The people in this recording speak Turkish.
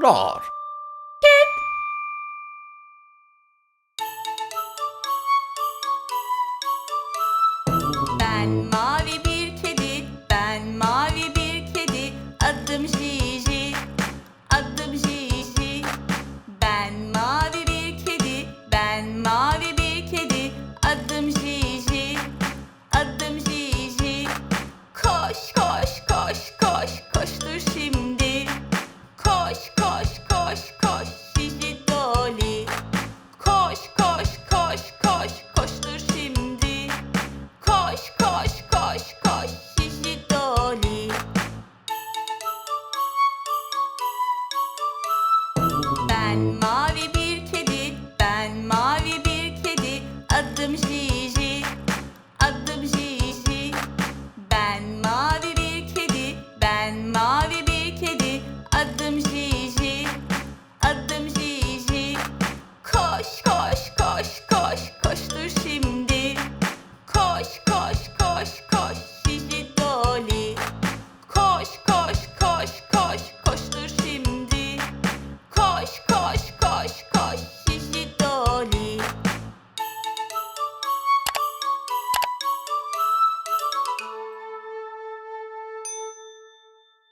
Rar. Ben mavi bir kedi, ben mavi bir kedi. Adım Jiji, adım Jiji. Ben mavi bir kedi, ben mavi Adım Jiji, adım Jiji. Ben mavi bir kedi, ben mavi bir kedi. Adım Jiji, adım Jiji. Koş koş koş koş koştur şimdi. Koş